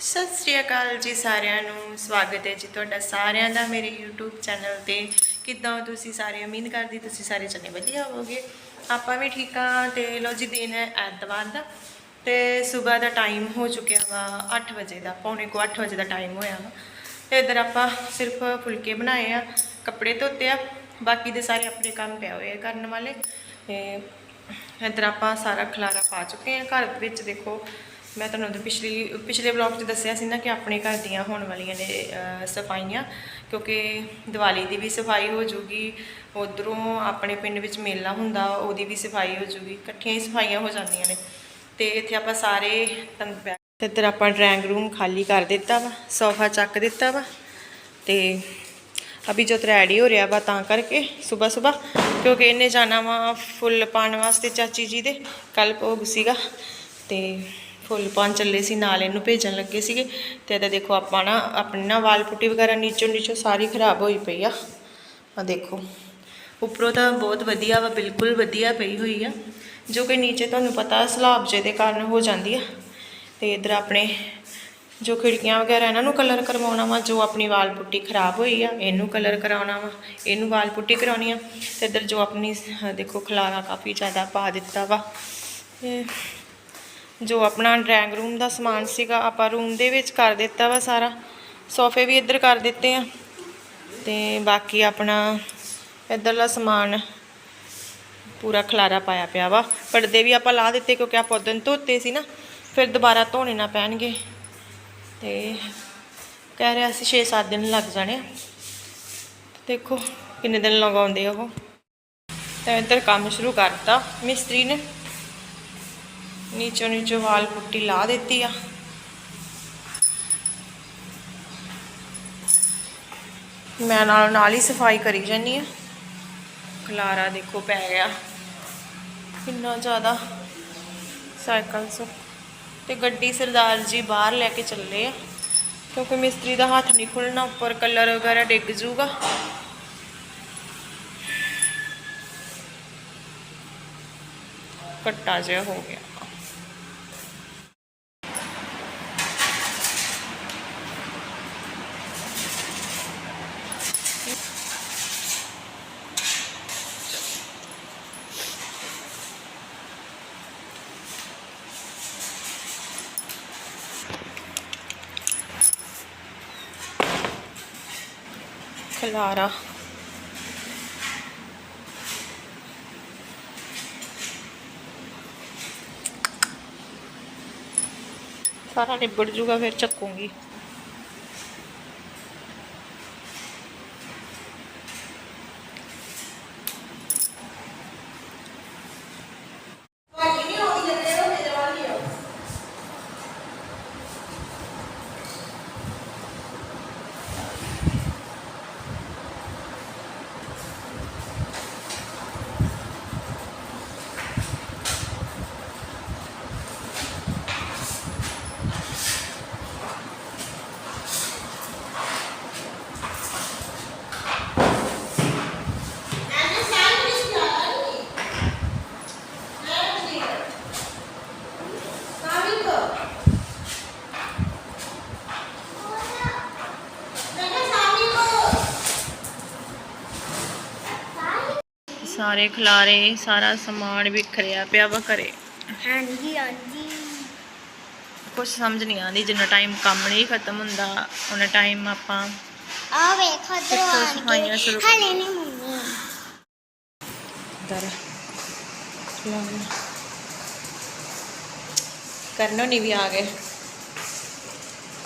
ਸਤਿ ਸ੍ਰੀ ਅਕਾਲ ਜੀ ਸਾਰਿਆਂ ਨੂੰ, ਸਵਾਗਤ ਹੈ ਜੀ ਤੁਹਾਡਾ ਸਾਰਿਆਂ ਦਾ ਮੇਰੇ YouTube ਚੈਨਲ ਤੇ। ਕਿੱਦਾਂ ਹੋ ਤੁਸੀਂ ਸਾਰੇ? ਉਮੀਦ ਕਰਦੀ ਤੁਸੀਂ ਸਾਰੇ ਚੰਗੇ, ਵਧੀਆ ਹੋਵੋਗੇ। ਆਪਾਂ ਵੀ ਠੀਕ ਆ ਤੇ ਲੋ ਜੀ, ਦਿਨ ਹੈ ਐਤਵਾਰ ਦਾ ਤੇ ਸਵੇਰ ਦਾ ਟਾਈਮ ਹੋ ਚੁੱਕਿਆ ਵਾ 8 ਵਜੇ ਦਾ, ਪੌਣੇ ਕੋ 8 ਵਜੇ ਦਾ ਟਾਈਮ ਹੋਇਆ ਵਾ। ਤੇ ਇਧਰ ਆਪਾਂ ਸਿਰਫ ਫੁਲਕੇ ਬਣਾਏ ਆ, ਕੱਪੜੇ ਧੋਤੇ ਆ, ਬਾਕੀ ਦੇ ਸਾਰੇ ਆਪਣੇ ਕੰਮ ਪਿਆ ਹੋਏ ਆ ਕਰਨ ਵਾਲੇ। ਤੇ ਇੱਧਰ ਆਪਾਂ ਸਾਰਾ ਖਲਾਰਾ ਪਾ ਚੁੱਕੇ ਹਾਂ ਘਰ ਵਿੱਚ ਦੇਖੋ ਮੈਂ ਤੁਹਾਨੂੰ ਉਦੋਂ ਪਿਛਲੀ, ਪਿਛਲੇ ਵਲੌਗ 'ਚ ਦੱਸਿਆ ਸੀ ਨਾ ਕਿ ਆਪਣੇ ਘਰ ਦੀਆਂ ਹੋਣ ਵਾਲੀਆਂ ਨੇ ਸਫਾਈਆਂ, ਕਿਉਂਕਿ ਦੀਵਾਲੀ ਦੀ ਵੀ ਸਫ਼ਾਈ ਹੋ ਜੂਗੀ, ਉਧਰੋਂ ਆਪਣੇ ਪਿੰਡ ਵਿੱਚ ਮੇਲਾ ਹੁੰਦਾ, ਉਹਦੀ ਵੀ ਸਫ਼ਾਈ ਹੋ ਜੂਗੀ, ਇਕੱਠੀਆਂ ਹੀ ਸਫਾਈਆਂ ਹੋ ਜਾਂਦੀਆਂ ਨੇ। ਤੇ ਇੱਥੇ ਆਪਾਂ ਸਾਰੇ ਤੰਦ ਤੇ ਇੱਧਰ ਆਪਾਂ ਡਰਾਇੰਗ ਰੂਮ ਖਾਲੀ ਕਰ ਦਿੱਤਾ ਵਾ, ਸੋਫਾ ਚੱਕ ਦਿੱਤਾ ਵਾ, ਤੇ ਅਭੀ ਜਦ ਰੈਡੀ ਹੋ ਰਿਹਾ ਵਾ ਤਾਂ ਕਰਕੇ ਸਵੇਰ ਸਵੇਰ, ਕਿਉਂਕਿ ਇਹਨੇ ਜਾਣਾ ਵਾ ਫੁੱਲ ਪਾਉਣ ਵਾਸਤੇ ਚਾਚੀ ਜੀ ਦੇ ਕੱਲ ਭੋਗ ਸੀਗਾ, ਤੇ ਫੁੱਲ ਪਾਉਣ ਚੱਲੇ ਸੀ, ਨਾਲ ਇਹਨੂੰ ਭੇਜਣ ਲੱਗੇ ਸੀਗੇ। ਤੇ ਇਹਦਾ ਦੇਖੋ ਆਪਾਂ ਨਾ ਆਪਣੀ ਨਾ ਵਾਲ ਪੁੱਟੀ ਵਗੈਰਾ ਨੀਚੋਂ ਨੀਚੋਂ ਸਾਰੀ ਖਰਾਬ ਹੋਈ ਪਈ ਆ। ਆ ਦੇਖੋ, ਉੱਪਰੋਂ ਤਾਂ ਬਹੁਤ ਵਧੀਆ ਵਾ, ਬਿਲਕੁਲ ਵਧੀਆ ਪਈ ਹੋਈ ਆ। ਜੋ ਕਿ ਨੀਚੇ ਤੁਹਾਨੂੰ ਪਤਾ ਸਲਾਬ ਜੇ ਦੇ ਕਾਰਨ ਹੋ ਜਾਂਦੀ ਆ। ਤੇ ਇਧਰ ਆਪਣੇ ਜੋ ਖਿੜਕੀਆਂ ਵਗੈਰਾ ਇਹਨਾਂ ਨੂੰ ਕਲਰ ਕਰਵਾਉਣਾ ਵਾ, ਜੋ ਆਪਣੀ ਵਾਲ ਪੁੱਟੀ ਖਰਾਬ ਹੋਈ ਆ, ਇਹਨੂੰ ਕਲਰ ਕਰਾਉਣਾ ਵਾ, ਇਹਨੂੰ ਵਾਲ ਪੁੱਟੀ ਕਰਾਉਣੀ ਆ। ਤੇ ਇਧਰ ਜੋ ਆਪਣੀ, ਦੇਖੋ ਖਲਾਰਾ ਕਾਫੀ ਜ਼ਿਆਦਾ ਪਾ ਦਿੱਤਾ ਵਾ। ਤੇ ਜੋ ਆਪਣਾ ਡਰਾਇੰਗ ਰੂਮ ਦਾ ਸਮਾਨ ਸੀਗਾ, ਆਪਾਂ ਰੂਮ ਦੇ ਵਿੱਚ ਕਰ ਦਿੱਤਾ ਵਾ ਸਾਰਾ। ਸੋਫੇ ਵੀ ਇੱਧਰ ਕਰ ਦਿੱਤੇ ਆ। ਤੇ ਬਾਕੀ ਆਪਣਾ ਇੱਧਰਲਾ ਸਮਾਨ ਪੂਰਾ ਖਲਾਰਾ ਪਾਇਆ ਪਿਆ ਵਾ। ਪਰਦੇ ਵੀ ਆਪਾਂ ਲਾ ਦਿੱਤੇ ਕਿਉਂਕਿ ਆਪਾਂ ਉਦੋਂ ਧੋਤੇ ਸੀ ਨਾ, ਫਿਰ ਦੁਬਾਰਾ ਧੋਣੇ ਨਾ ਪੈਣਗੇ। ਤੇ ਕਹਿ ਰਿਹਾ ਸੀ 6-7 ਦਿਨ ਲੱਗ ਜਾਣੇ ਦੇਖੋ ਕਿੰਨੇ ਦਿਨ ਲਗਾਉਂਦੇ ਆ ਉਹ। ਤਾਂ ਇੱਧਰ ਕੰਮ ਸ਼ੁਰੂ ਕਰਤਾ ਮਿਸਤਰੀ ਨੇ। ਨੀਚੋਂ ਨੀਚੋਂ ਵਾਲ ਪੁੱਟੀ ਲਾ ਦਿੱਤੀ ਆ। ਮੈਂ ਨਾਲ ਨਾਲ ਹੀ ਸਫ਼ਾਈ ਕਰੀ ਜਾਨੀ ਆ। ਖਲਾਰਾ ਦੇਖੋ ਪੈ ਗਿਆ। ਕਿੰਨਾ ਜ਼ਿਆਦਾ ਸਾਈਕਲ ਸੋ। ਤੇ ਗੱਡੀ ਸਰਦਾਰ ਜੀ ਬਾਹਰ ਲੈ ਕੇ ਚੱਲੇ ਆ। ਕਿਉਂਕਿ ਮਿਸਤਰੀ ਦਾ ਹੱਥ ਨਹੀਂ ਖੁੱਲਣਾ, ਉੱਪਰ ਕਲਰ ਵਗੈਰਾ ਡਿੱਗ ਜੂਗਾ। ਕੱਟਾ ਜਿਹਾ ਹੋ ਗਿਆ। ਖਲਾਰਾ। ਸਾਰਾ ਨਿਬੜ ਜੂਗਾ ਫਿਰ ਚੱਕੂਗੀ। ਸਾਰੇ ਖਲਾਰੇ ਸਾਰਾ ਸਮਾਨ ਵਿਖਰਿਆ ਪਿਆ ਵਾ ਘਰੇ। ਹਾਂਜੀ ਹਾਂਜੀ। ਕੁਝ ਸਮਝ ਨਹੀਂ ਆਉਂਦੀ ਜਿੰਨਾ ਟਾਈਮ ਕੰਮ ਨਹੀਂ ਖਤਮ ਹੁੰਦਾ ਉਹਨਾਂ ਟਾਈਮ ਆਪਾਂ ਆ ਵੇਖ ਸਫਾਈਆਂ ਸ਼ੁਰੂ ਹਾਲੇ ਨਹੀਂ ਮੰਮੀ ਦਰ ਕਰਨੋ ਨਹੀਂ ਵੀ ਆ ਗਏ।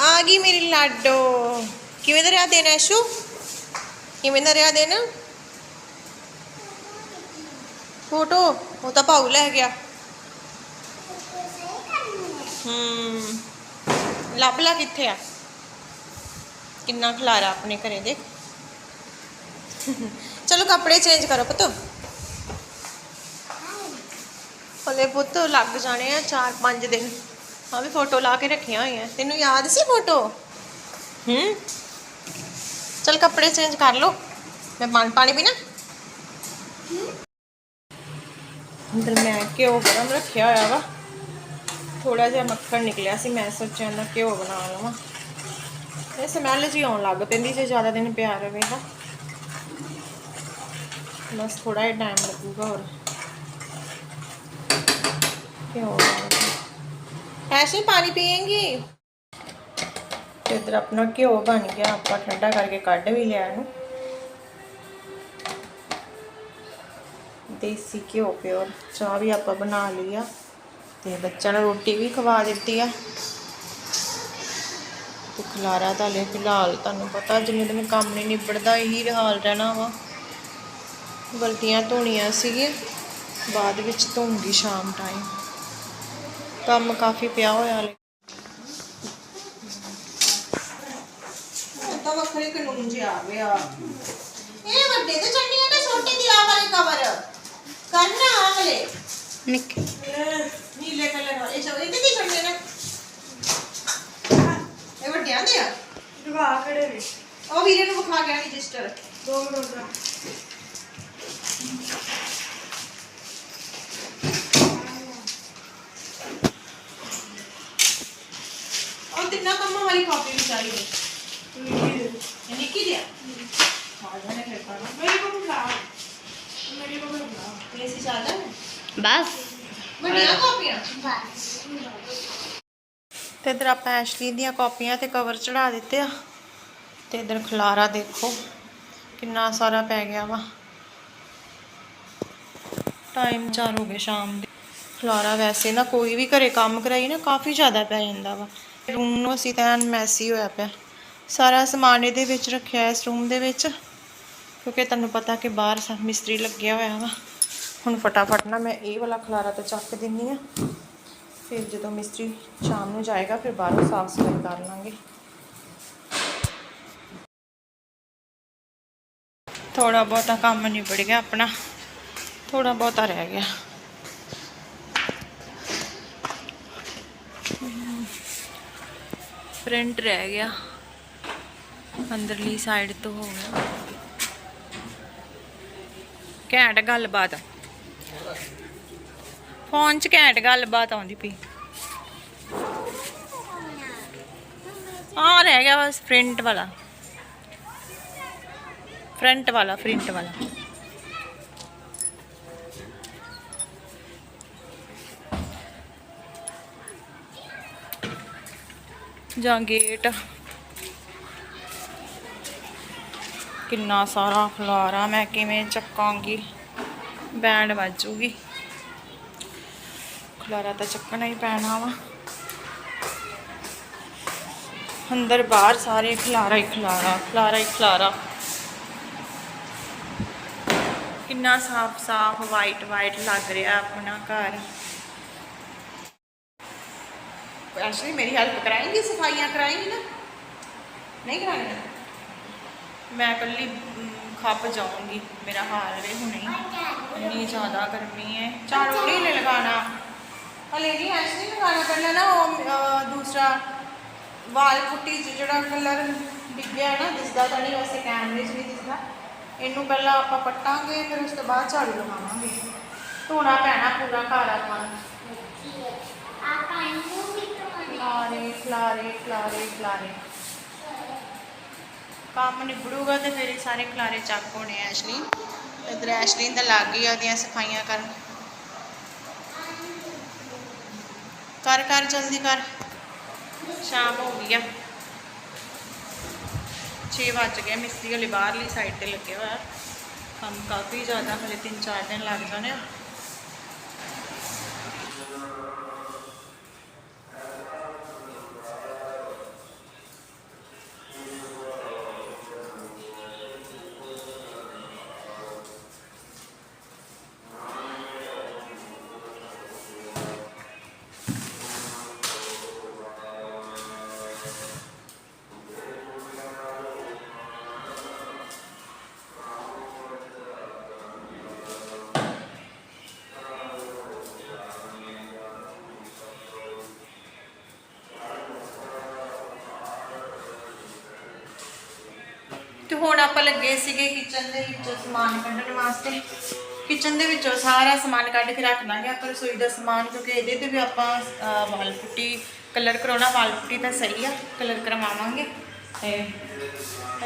ਆ ਗਈ ਮੇਰੀ ਲਾਡੋ। ਕਿਵੇਂ ਦਾ ਰਿਹਾ ਦਿਨ ਐਸ਼ੂ? ਕਿਵੇਂ ਦਾ ਰਿਹਾ ਦਿਨ? ਫੋਟੋ ਉਹ ਤਾਂ ਭਾਊ ਲੈ ਗਿਆ ਹੂੰ ਲੱਭ ਲਾ ਕਿੱਥੇ ਆ ਕਿੰਨਾ ਖਲਾਰਾ ਆਪਣੇ ਘਰੇ ਦੇਖ ਚਲੋ ਕੱਪੜੇ ਚੇਂਜ ਕਰੋ ਪੁੱਤ ਹਲੇ ਪੁੱਤ ਲੱਗ ਜਾਣੇ ਆ 4-5 ਦਿਨ ਹਾਂ ਵੀ ਫੋਟੋ ਲਾ ਕੇ ਰੱਖੀਆਂ ਹੋਈਆਂ ਤੈਨੂੰ ਯਾਦ ਸੀ ਫੋਟੋ ਹੂੰ ਚਲ ਕੱਪੜੇ ਚੇਂਜ ਕਰ ਲੋ ਮੈਂ ਪਾਣੀ ਪਾਣੀ ਪੀਣਾ ਅੰਦਰ ਮੈਂ ਘਿਓ ਗਰਮ ਰੱਖਿਆ ਹੋਇਆ ਵਾ। ਥੋੜਾ ਜਿਹਾ ਮੱਖਣ ਨਿਕਲਿਆ ਸੀ, ਮੈਂ ਸੋਚਿਆ ਨਾ ਘਿਓ ਬਣਾ ਲਵਾਂ। ਇਹ ਸਮੈਲ ਜੀ ਆਉਣ ਲੱਗ ਪੈਂਦੀ ਜੇ ਜ਼ਿਆਦਾ ਦਿਨ ਪਿਆ ਰਵੇ ਤਾਂ ਬਸ ਥੋੜਾ ਜਿਹਾ ਟਾਈਮ ਲੱਗੂਗਾ ਹੋਰ। ਘਿਓ ਐਸੇ ਪਾਣੀ ਪੀਏਂਗੀ? ਤੇ ਇਧਰ ਆਪਣਾ ਘਿਓ ਬਣ ਗਿਆ, ਆਪਾਂ ਠੰਡਾ ਕਰਕੇ ਕੱਢ ਵੀ ਲਿਆ ਇਹਨੂੰ। ਦੇਸੀ ਘਿਓ ਪਿਓਰ ਚਾਹ ਵੀ ਆਪਾਂ ਬਣਾ ਲਈ ਆ ਤੇ ਬੱਚਿਆਂ ਨੂੰ ਰੋਟੀ ਵੀ ਖਵਾ ਦਿੱਤੀ ਆ। ਤੇ ਖਲਾਰਾ ਤਾਂ ਲੈ ਫਿਲਹਾਲ ਤੁਹਾਨੂੰ ਪਤਾ ਜਿੰਨੇ ਦਿਨ ਕੰਮ ਨਹੀਂ ਨਿਬੜਦਾ ਇਹੀ ਹਾਲ ਰਹਿਣਾ ਵਾ। ਬਲਟੀਆਂ ਧੋਣੀਆਂ ਸੀਗੀਆਂ ਬਾਅਦ ਵਿੱਚ ਧੋਉਂਗੀ ਸ਼ਾਮ ਟਾਈਮ ਕੰਮ ਕਾਫੀ ਪਿਆ ਹੋਇਆ ਲੈ ਤਾਂ ਵੱਖਰੇ ਕਾਨੂੰਨ ਜਿਹਾ ਆ ਗਿਆ ਇਹ ਵੱਡੇ ਤੇ ਚੰਡੀਆਂ ਨੇ ਛੋਟੇ ਦੀ ਆ ਵਾਲੇ ਕਵਰ ਕਰਨਾ ਆ ਵਾਲੇ ਨਿੱਕੇ ਨੀਲੇ ਕਲਰ ਵਾਲੇ ਚੋ ਇਹਦੇ ਕੀ ਛੱਡਨੇ ਨੇ? ਇਹ ਵੱਡਿਆਂ ਦੇ ਆ? ਦਵਾ ਖੜੇ ਨੇ। ਉਹ ਵੀਰੇ ਨੂੰ ਵਿਖਾ ਗਿਆ ਰਜਿਸਟਰ। ਦੋ ਮਿੰਟ ਦਾ ਉਹ ਤਿੰਨਾਂ ਕੰਮਾਂ ਵਾਲੀ ਕਾਪੀ ਵੀ ਚਾਹੀਦੀ ਇਹ ਨਿੱਕੀ ਦਿਆ ਹਾਂ ਜਾਨੇ ਫਿਰ ਕਰਨਾ ਮੇਰੇ ਕੋਲ ਬੁਲਾ ਮੇਰੇ ਕੋਲ ਬੁਲਾ ਤੇ ਅਸੀਂ ਚੱਲਦਾ ਨੇ ਬਸ। ਵੱਡੀਆਂ ਕਾਪੀਆਂ? ਬਸ। ਤੇ ਇਧਰ ਆਪਾਂ ਐਸ਼ਲੀ ਦੀਆਂ ਕਾਪੀਆਂ ਤੇ ਕਵਰ ਚੜਾ ਦਿੱਤੇ ਆ। ਤੇ ਇਧਰ ਖਲਾਰਾ ਦੇਖੋ ਕਿੰਨਾ ਸਾਰਾ ਪੈ ਗਿਆ ਵਾ। ਟਾਈਮ 4 ਹੋ ਗਏ ਸ਼ਾਮ ਦੇ। ਖਲਾਰਾ ਵੈਸੇ ਨਾ ਕੋਈ ਵੀ ਘਰੇ ਕੰਮ ਕਰਾਈ ਨਾ ਕਾਫੀ ਜ਼ਿਆਦਾ ਪੈ ਜਾਂਦਾ ਵਾ। ਰੂਮ ਨੂੰ ਅਸੀਂ ਤਾਂ ਮੈਸੀ ਹੋਇਆ ਪਿਆ। ਸਾਰਾ ਸਮਾਨ ਇਹਦੇ ਵਿੱਚ ਰੱਖਿਆ ਇਸ ਰੂਮ ਦੇ ਵਿੱਚ ਕਿਉਂਕਿ ਤੁਹਾਨੂੰ ਪਤਾ ਕਿ ਬਾਹਰ ਸਭ ਮਿਸਤਰੀ ਲੱਗਿਆ ਹੋਇਆ ਵਾ। ਹੁਣ ਫਟਾਫਟ ਨਾ ਮੈਂ ਇਹ ਵਾਲਾ ਖਲਾਰਾ ਤਾਂ ਚੱਕ ਦਿੰਨੀ ਆ। ਫਿਰ ਜਦੋਂ ਮਿਸਤਰੀ ਸ਼ਾਮ ਨੂੰ ਜਾਏਗਾ, ਫਿਰ ਬਾਹਰੋਂ ਸਾਫ਼ ਸਫ਼ਾਈ ਕਰ ਲਾਂਗੇ। ਥੋੜਾ ਬਹੁਤਾ ਕੰਮ ਨਿਬੜ ਗਿਆ ਆਪਣਾ। ਥੋੜਾ ਬਹੁਤਾ ਰਹਿ ਗਿਆ। ਪ੍ਰਿੰਟ ਰਹਿ ਗਿਆ। ਅੰਦਰਲੀ ਸਾਈਡ ਤੋਂ ਹੋ ਗਿਆ। ਘੈਂਟ ਗੱਲਬਾਤ ਫੋਨ 'ਚ ਘੈਂਟ ਗੱਲਬਾਤ ਆਉਂਦੀ ਪਈ। ਆ ਰਹਿ ਗਿਆ ਬਸ ਪ੍ਰਿੰਟ ਵਾਲਾ। ਫਰੰਟ ਵਾਲਾ, ਪ੍ਰਿੰਟ ਵਾਲਾ। ਜਾਂ ਗੇਟ। ਕਿੰਨਾ ਸਾਰਾ ਖਲਾਰਾ ਮੈਂ ਕਿਵੇਂ ਚੱਕਾਂਗੀ? ਬੈਂਡ ਵੱਜੂਗੀ। ਖਲਾਰਾ ਤਾਂ ਚੱਕਣਾ ਹੀ ਪੈਣਾ ਵਾ। ਅੰਦਰ ਬਾਹਰ ਸਾਰੇ ਖਲਾਰਾ ਹੀ ਖਲਾਰਾ ਖਲਾਰਾ ਹੀ ਖਲਾਰਾ। ਕਿੰਨਾ ਸਾਫ਼ ਸਾਫ਼ ਵਾਈਟ ਵਾਈਟ ਲੱਗ ਰਿਹਾ ਆਪਣਾ ਘਰ। ਐਕਚੁਅਲੀ ਮੇਰੀ ਹੈਲਪ ਕਰਾਏਂਗੀ ਸਫਾਈਆਂ ਕਰਾਏਂਗੀ ਨਾ? ਨਹੀਂ ਕਰਾਣੀ ਮੈਂ ਇਕੱਲੀ ਅਮ, ਖੱਪ ਜਾਊਂਗੀ ਮੇਰਾ ਹਾਲ ਵੇ ਹੁਣੇ। ਇੰਨੀ ਜ਼ਿਆਦਾ ਗਰਮੀ ਹੈ ਝਾੜੂ ਨਹੀਂ ਲਗਾਣਾ ਹਲੇ ਨਹੀਂ ਐਸ ਨਹੀਂ ਲਗਾਣਾ ਪਹਿਲਾਂ ਨਾ ਉਹ ਦੂਸਰਾ ਵਾਲ ਪੁੱਟੀ 'ਚ ਜਿਹੜਾ ਕਲਰ ਡਿੱਗਿਆ ਨਾ ਦਿਸਦਾ ਤਾਂ ਨਹੀਂ ਵੈਸੇ ਕੈਮਰੇ 'ਚ ਵੀ ਦਿਸਦਾ। ਇਹਨੂੰ ਪਹਿਲਾਂ ਆਪਾਂ ਪੱਟਾਂਗੇ ਫਿਰ ਉਸ ਤੋਂ ਬਾਅਦ ਝਾੜੂ ਲਗਾਵਾਂਗੇ। ਧੋਣਾ ਪੈਣਾ ਪੂਰਾ ਘਰ ਆਪਾਂ। ਆਪਾਂ ਇਹਨੂੰ ਵੀ ਤੋਂ ਖਲਾਰੇ ਖਲਾਰੇ ਖਲਾਰੇ ਖਲਾਰੇ। ਕੰਮ ਨਿਬੜੂਗਾ ਤੇ ਫਿਰ ਇਹ ਸਾਰੇ ਖਲਾਰੇ ਚੱਕ ਹੋਣੇ ਆ ਐਸ਼ਲੀ ਇਧਰ ਐਸ਼ਲੀਨ ਦਾ ਲੱਗ ਗਈ ਉਹਦੀਆਂ ਸਫਾਈਆਂ ਕਰਨ। ਕਰ ਕਰ, ਜਲਦੀ ਕਰ। ਸ਼ਾਮ ਹੋ ਗਈ ਆ। 6 ਵੱਜ ਗਏ, ਮਿਸਤਰੀ ਵਾਲੇ ਬਾਹਰਲੀ ਸਾਈਡ ਤੇ ਲੱਗੇ ਹੋਇਆ ਕੰਮ ਕਾਫੀ ਜ਼ਿਆਦਾ, ਹਲੇ 3-4 ਦਿਨ ਲੱਗ ਜਾਣੇ ਆ। ਆਪਾਂ ਲੱਗੇ ਸੀਗੇ ਕਿਚਨ ਦੇ ਵਿੱਚੋਂ ਸਮਾਨ ਕੱਢਣ ਵਾਸਤੇ। ਕਿਚਨ ਦੇ ਵਿੱਚੋਂ ਸਾਰਾ ਸਮਾਨ ਕੱਢ ਕੇ ਰੱਖ ਦਾਂਗੇ ਆਪਾਂ ਰਸੋਈ ਦਾ ਸਮਾਨ, ਕਿਉਂਕਿ ਇਹਦੇ ਤੇ ਵੀ ਆਪਾਂ ਵਾਲ ਪੁੱਟੀ ਕਲਰ ਕਰਾਉਣਾ ਵਾਲ ਪੁੱਟੀ ਤਾਂ ਸਹੀ ਆ, ਕਲਰ ਕਰਵਾਵਾਂਗੇ। ਤੇ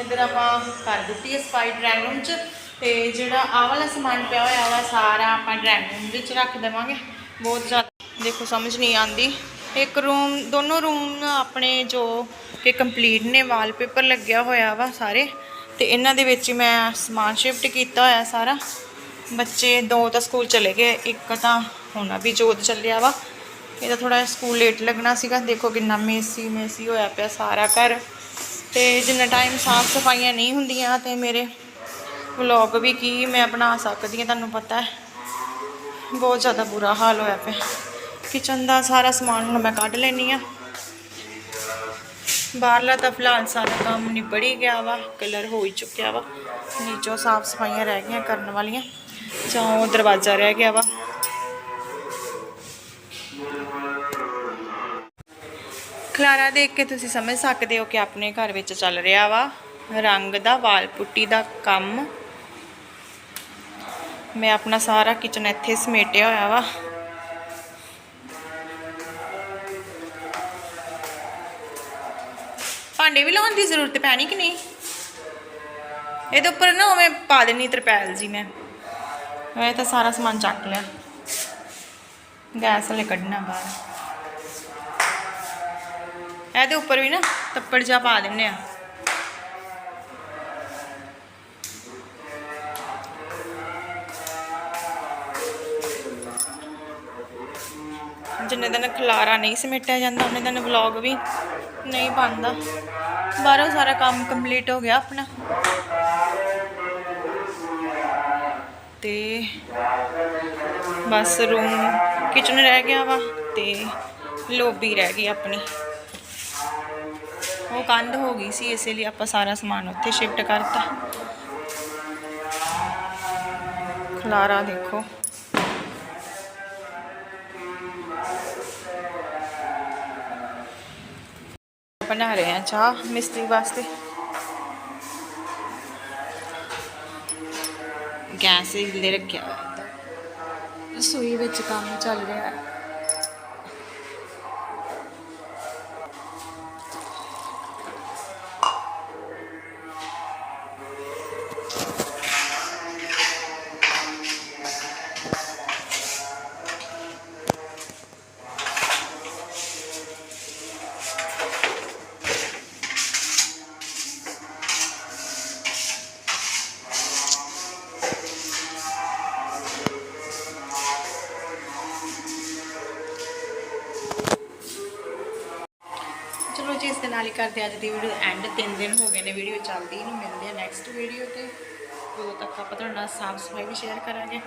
ਇੱਧਰ ਆਪਾਂ ਕਰ ਦਿੱਤੀ ਹੈ ਸਫ਼ਾਈ ਡਰਾਇੰਗ ਰੂਮ 'ਚ। ਤੇ ਜਿਹੜਾ ਆਹ ਵਾਲਾ ਸਮਾਨ ਪਿਆ ਹੋਇਆ ਵਾ, ਸਾਰਾ ਆਪਾਂ ਡਰਾਇੰਗ ਰੂਮ ਵਿੱਚ ਰੱਖ ਦੇਵਾਂਗੇ। ਬਹੁਤ ਜ਼ਿਆਦਾ, ਦੇਖੋ ਸਮਝ ਨਹੀਂ ਆਂਦੀ ਇੱਕ ਰੂਮ, ਦੋਨੋਂ ਰੂਮ ਆਪਣੇ ਜੋ ਕਿ ਕੰਪਲੀਟ ਨੇ ਵਾਲਪੇਪਰ ਲੱਗਿਆ ਹੋਇਆ ਵਾ ਸਾਰੇ। ਤੇ ਇਹਨਾਂ ਦੇ ਵਿੱਚ ਹੀ ਮੈਂ ਸਮਾਨ ਸ਼ਿਫਟ ਕੀਤਾ ਹੋਇਆ ਸਾਰਾ। ਬੱਚੇ ਦੋ ਤਾਂ ਸਕੂਲ ਚਲੇ ਗਏ, ਇੱਕ ਤਾਂ ਹੁਣ ਵੀ ਜੋਤ ਚੱਲਿਆ ਵਾ। ਇਹਦਾ ਥੋੜਾ ਸਕੂਲ ਲੇਟ ਲੱਗਣਾ ਸੀਗਾ। ਦੇਖੋ ਕਿੰਨਾ ਮੇਸੀ ਮੇਸੀ ਹੋਇਆ ਪਿਆ ਸਾਰਾ ਘਰ। ਤੇ ਜਿੰਨਾ ਟਾਈਮ ਸਾਫ਼ ਸਫਾਈਆਂ ਨਹੀਂ ਹੁੰਦੀਆਂ ਤੇ ਮੇਰੇ ਵਲੌਗ ਵੀ ਕੀ ਮੈਂ ਬਣਾ ਸਕਦੀ ਹਾਂ, ਤੁਹਾਨੂੰ ਪਤਾ ਹੈ। ਬਹੁਤ ਜ਼ਿਆਦਾ ਬੁਰਾ ਹਾਲ ਹੋਇਆ ਪਿਆ। ਕਿਚਨ ਦਾ ਸਾਰਾ ਸਮਾਨ ਹੁਣ ਮੈਂ ਕੱਢ ਲੈਣੀ ਆ ਬਾਹਰਲਾ ਤਾਂ ਫਿਲਹਾਲ ਸਾਰਾ ਕੰਮ ਨਿਬੜ ਹੀ ਗਿਆ ਵਾ, ਕਲਰ ਹੋ ਹੀ ਚੁੱਕਿਆ ਵਾ। ਨੀਚੋਂ ਸਾਫ਼ ਸਫਾਈਆਂ ਰਹਿ ਗਈਆਂ ਕਰਨ ਵਾਲੀਆਂ, ਜਾਂ ਦਰਵਾਜ਼ਾ ਰਹਿ ਗਿਆ ਵਾ। ਖਲਾਰਾ ਦੇਖ ਕੇ ਤੁਸੀਂ ਸਮਝ ਸਕਦੇ ਹੋ ਕਿ ਆਪਣੇ ਘਰ ਵਿੱਚ ਚੱਲ ਰਿਹਾ ਵਾ, ਰੰਗ ਦਾ, ਵਾਲ ਪੁੱਟੀ ਦਾ ਕੰਮ। ਮੈਂ ਆਪਣਾ ਸਾਰਾ ਕਿਚਨ ਇੱਥੇ ਸਮੇਟਿਆ ਹੋਇਆ ਵਾ। ਭਾਂਡੇ ਵੀ ਲਾਉਣ ਦੀ ਜ਼ਰੂਰਤ ਪੈਣੀ ਕਿ ਨਹੀਂ? ਇਹਦੇ ਉੱਪਰ ਨਾ ਉਵੇਂ ਪਾ ਦੇਣੀ ਤਰਪੈਲ ਜੀ ਮੈਂ। ਇਹ ਤਾਂ ਸਾਰਾ ਸਮਾਨ ਚੱਕ ਲਿਆ। ਗੈਸ ਵਾਲੇ ਕੱਢਣਾ ਬਾਹਰ। ਇਹਦੇ ਉੱਪਰ ਵੀ ਨਾ ਤੱਪੜ ਜਾ ਪਾ ਦਿੰਨੇ ਆ। ਜਿੰਨੇ ਦਿਨ ਖਲਾਰਾ ਨਹੀਂ ਸਮੇਟਿਆ ਜਾਂਦਾ ਉਹਨੇ ਦਿਨ ਵਲੌਗ ਵੀ ਨਹੀਂ ਬਣਦਾ। ਬਾਹਰੋਂ ਸਾਰਾ ਕੰਮ ਕੰਪਲੀਟ ਹੋ ਗਿਆ ਆਪਣਾ। ਤੇ ਬਸ ਰੂਮ ਕਿਚਨ ਰਹਿ ਗਿਆ ਵਾ ਤੇ ਲੋਬੀ ਰਹਿ ਗਈ ਆਪਣੀ। ਉਹ ਕੰਧ ਹੋ ਗਈ ਸੀ, ਇਸੇ ਲਈ ਆਪਾਂ ਸਾਰਾ ਸਮਾਨ ਉੱਥੇ ਸ਼ਿਫਟ ਕਰਤਾ। ਖਲਾਰਾ ਦੇਖੋ। ਬਣਾ ਰਹੇ ਆ ਚਾਹ ਮਿਸਤਰੀ ਵਾਸਤੇ। ਗੈਸ ਹਿੱਲੇ ਰੱਖਿਆ ਹੋਇਆ। ਹੈ ਰਸੋਈ ਵਿੱਚ ਕੰਮ ਚੱਲ ਰਿਹਾ ਹੈ। ਕਰਦੇ ਅੱਜ ਦੀ ਵੀਡੀਓ ਐਂਡ ਤਿੰਨ ਦਿਨ ਹੋ ਗਏ ਨੇ ਵੀਡੀਓ ਚੱਲਦੀ ਨੂੰ, ਮਿਲਦੇ ਆ ਨੈਕਸਟ ਵੀਡੀਓ ਤੇ। ਉਦੋਂ ਤੱਕ ਆਪਾਂ ਤੁਹਾਡੇ ਨਾਲ ਸਾਫ਼ ਸਫ਼ਾਈ ਵੀ ਸ਼ੇਅਰ ਕਰਾਂਗੇ।